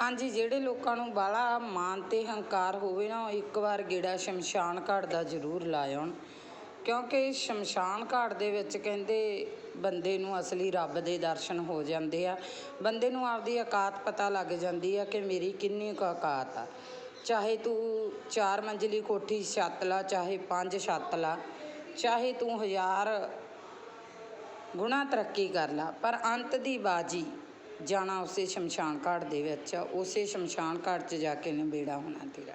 ਹਾਂਜੀ, ਜਿਹੜੇ ਲੋਕਾਂ ਨੂੰ ਬਾਹਲਾ ਮਾਨ ਤੇ ਹੰਕਾਰ ਹੋਵੇ ਨਾ, ਉਹ ਇੱਕ ਵਾਰ ਗੇੜਾ ਸ਼ਮਸ਼ਾਨ ਘਾਟ ਦਾ ਜ਼ਰੂਰ ਲਾ ਆਉਣ ਕਿਉਂਕਿ ਸ਼ਮਸ਼ਾਨ ਘਾਟ ਦੇ ਵਿੱਚ ਕਹਿੰਦੇ ਬੰਦੇ ਨੂੰ ਅਸਲੀ ਰੱਬ ਦੇ ਦਰਸ਼ਨ ਹੋ ਜਾਂਦੇ ਆ। ਬੰਦੇ ਨੂੰ ਆਪਦੀ ਔਕਾਤ ਪਤਾ ਲੱਗ ਜਾਂਦੀ ਆ ਕਿ ਮੇਰੀ ਕਿੰਨੀ ਕੁ ਔਕਾਤ ਆ। ਚਾਹੇ ਤੂੰ ਚਾਰ ਮੰਜ਼ਲੀ ਕੋਠੀ ਛੱਤ ਲਾ, ਚਾਹੇ ਪੰਜ ਛੱਤ ਲਾ, ਚਾਹੇ ਤੂੰ ਹਜ਼ਾਰ ਗੁਣਾ ਤਰੱਕੀ ਕਰ ਲਾ, ਪਰ ਅੰਤ ਦੀ ਬਾਜੀ ਜਾਣਾ ਉਸੇ ਸ਼ਮਸ਼ਾਨ ਘਾਟ ਦੇ ਵਿੱਚ, ਉਸੇ ਸ਼ਮਸ਼ਾਨ ਘਾਟ 'ਚ ਜਾ ਕੇ ਨਿਬੇੜਾ ਹੋਣਾ ਤੇਰਾ।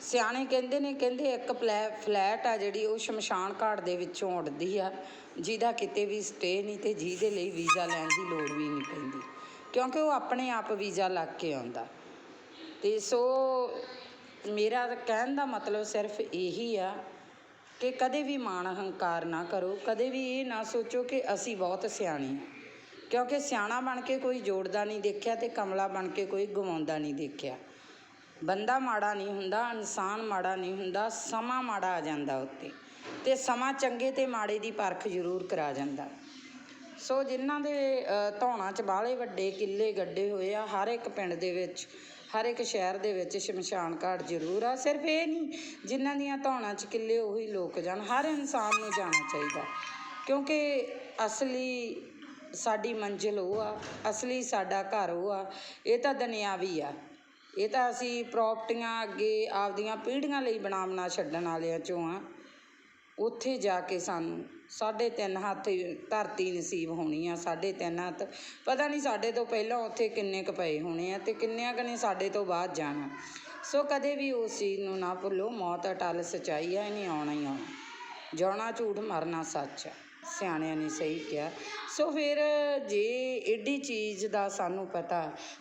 ਸਿਆਣੇ ਕਹਿੰਦੇ ਨੇ, ਕਹਿੰਦੇ ਇੱਕ ਪਲੈ ਫਲੈਟ ਆ ਜਿਹੜੀ ਉਹ ਸ਼ਮਸ਼ਾਨ ਘਾਟ ਦੇ ਵਿੱਚੋਂ ਉੱਡਦੀ ਆ, ਜਿਹਦਾ ਕਿਤੇ ਵੀ ਸਟੇ ਨਹੀਂ ਤੇ ਜਿਹਦੇ ਲਈ ਵੀਜ਼ਾ ਲੈਣ ਦੀ ਲੋੜ ਵੀ ਨਹੀਂ ਪੈਂਦੀ। ਕਿਉਂਕਿ ਉਹ ਆਪਣੇ ਆਪ ਵੀਜ਼ਾ ਲੱਗ ਕੇ ਆਉਂਦਾ। ਤੇ ਸੋ ਮੇਰਾ ਕਹਿਣ ਦਾ ਮਤਲਬ ਸਿਰਫ ਇਹੀ ਆ ਕਿ ਕਦੇ ਵੀ ਮਾਣ ਹੰਕਾਰ ਨਾ ਕਰੋ, ਕਦੇ ਵੀ ਇਹ ਨਾ ਸੋਚੋ ਕਿ ਅਸੀਂ ਬਹੁਤ ਸਿਆਣੇ ਹਾਂ ਕਿਉਂਕਿ ਸਿਆਣਾ ਬਣ ਕੇ ਕੋਈ ਜੋੜਦਾ ਨਹੀਂ ਦੇਖਿਆ ਤੇ ਕਮਲਾ ਬਣ ਕੇ ਕੋਈ ਗਵਾਉਂਦਾ ਨਹੀਂ ਦੇਖਿਆ। ਬੰਦਾ ਮਾੜਾ ਨਹੀਂ ਹੁੰਦਾ ਇਨਸਾਨ ਮਾੜਾ ਨਹੀਂ ਹੁੰਦਾ ਸਮਾਂ ਮਾੜਾ ਆ ਜਾਂਦਾ ਉੱਤੇ ਤੇ ਸਮਾਂ ਚੰਗੇ ਤੇ ਮਾੜੇ ਦੀ ਪਰਖ ਜ਼ਰੂਰ ਕਰਾ ਜਾਂਦਾ। ਸੋ ਜਿਨ੍ਹਾਂ ਦੇ ਅ, ਧੌਣਾਂ 'ਚ ਬਾਹਲੇ ਵੱਡੇ ਕਿੱਲੇ ਗੱਡੇ ਹੋਏ ਆ ਹਰ ਇੱਕ ਪਿੰਡ ਦੇ ਵਿੱਚ ਹਰ ਇੱਕ ਸ਼ਹਿਰ ਦੇ ਵਿੱਚ ਸ਼ਮਸ਼ਾਨ ਘਾਟ ਜ਼ਰੂਰ ਆ। ਸਿਰਫ ਇਹ ਨਹੀਂ ਜਿਨ੍ਹਾਂ ਦੀਆਂ ਧੌਣਾਂ 'ਚ ਕਿੱਲੇ ਉਹੀ ਲੋਕ ਜਾਣ ਹਰ ਇਨਸਾਨ ਨੂੰ ਜਾਣਾ ਚਾਹੀਦਾ। ਕਿਉਂਕਿ ਅਸਲੀ ਸਾਡੀ ਮੰਜ਼ਿਲ ਉਹ ਆ, ਅਸਲੀ ਸਾਡਾ ਘਰ ਉਹ ਆ, ਇਹ ਤਾਂ ਦੁਨਿਆਵੀ ਆ। ਇਹ ਤਾਂ ਅਸੀਂ ਪ੍ਰਾਪਰਟੀਆਂ ਅੱਗੇ ਆਪਦੀਆਂ ਪੀੜ੍ਹੀਆਂ ਲਈ ਬਣਾ ਬਣਾ ਛੱਡਣ ਵਾਲਿਆਂ ਚੋਂ ਆ। ਉੱਥੇ ਜਾ ਕੇ ਸਾਨੂੰ ਸਾਢੇ ਤਿੰਨ ਹੱਥ ਧਰਤੀ ਨਸੀਬ ਹੋਣੀ ਆ ਸਾਢੇ ਤਿੰਨ ਹੱਥ। ਪਤਾ ਨਹੀਂ ਸਾਡੇ ਤੋਂ ਪਹਿਲਾਂ ਉੱਥੇ ਕਿੰਨੇ ਕੁ ਪਏ ਹੋਣੇ ਆ ਤੇ ਕਿੰਨਿਆਂ ਕੁ ਨੇ ਸਾਡੇ ਤੋਂ ਬਾਅਦ ਜਾਣਾ। ਸੋ ਕਦੇ ਵੀ ਉਸ ਚੀਜ਼ ਨੂੰ ਨਾ ਭੁੱਲੋ, ਮੌਤ ਅਟਲ ਸਚਾਈ ਆ, ਇਹ ਨਹੀਂ ਆਉਣਾ ਹੀ ਆਉਣਾ। ਜਿਉਣਾ ਝੂਠ ਮਰਨਾ ਸੱਚ। ਸਿਆਣਿਆਂ ਨੇ ਸਹੀ ਕਿਹਾ। ਸੋ ਫਿਰ ਜੇ ਏਡੀ ਚੀਜ਼ ਦਾ ਸਾਨੂੰ ਪਤਾ